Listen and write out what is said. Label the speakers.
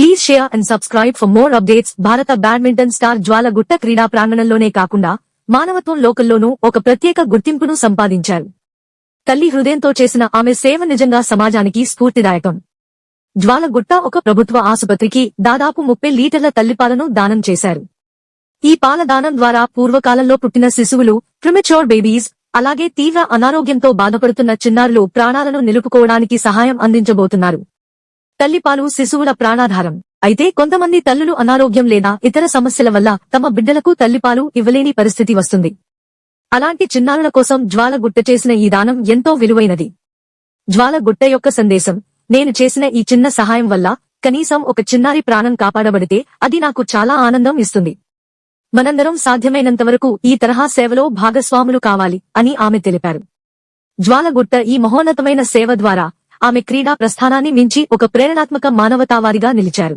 Speaker 1: Please share and subscribe for more updates భారత badminton star Jwala Gutta క్రీడా ప్రాంగణంలోనే కాకుండా మానవత్వం లోకల్లోనూ ఒక ప్రత్యేక గుర్తింపును సంపాదించారు. తల్లి హృదయంతో చేసిన ఆమె సేవ నిజంగా సమాజానికి స్ఫూర్తిదాయకం. జ్వాలగుట్ట ఒక ప్రభుత్వ ఆసుపత్రికి దాదాపు ముప్పై లీటర్ల తల్లిపాలను దానం చేశారు. ఈ పాల దానం ద్వారా పూర్వకాలంలో పుట్టిన శిశువులు ప్రిమెచోర్ బేబీస్ అలాగే తీవ్ర అనారోగ్యంతో బాధపడుతున్న చిన్నారులు ప్రాణాలను నిలుపుకోవడానికి సహాయం అందించబోతున్నారు. తల్లిపాలు శిశువుల ప్రాణాధారం. అయితే కొంతమంది తల్లులు అనారోగ్యం లేదా ఇతర సమస్యల వల్ల తమ బిడ్డలకు తల్లిపాలు ఇవ్వలేని పరిస్థితి వస్తుంది. అలాంటి చిన్నారుల కోసం జ్వాలగుట్ట చేసిన ఈ దానం ఎంతో విలువైనది. జ్వాలగుట్ట యొక్క సందేశం నేను చేసిన ఈ చిన్న సహాయం వల్ల కనీసం ఒక చిన్నారి ప్రాణం కాపాడబడితే అది నాకు చాలా ఆనందం ఇస్తుంది. మనందరం సాధ్యమైనంతవరకు ఈ తరహా సేవలో భాగస్వాములు కావాలి అని ఆమె తెలిపారు. జ్వాలగుట్ట ఈ మహోన్నతమైన సేవ ద్వారా ఆమె క్రీడా ప్రస్థానాన్ని మించి ఒక ప్రేరణాత్మక మానవతావాదిగా నిలిచారు.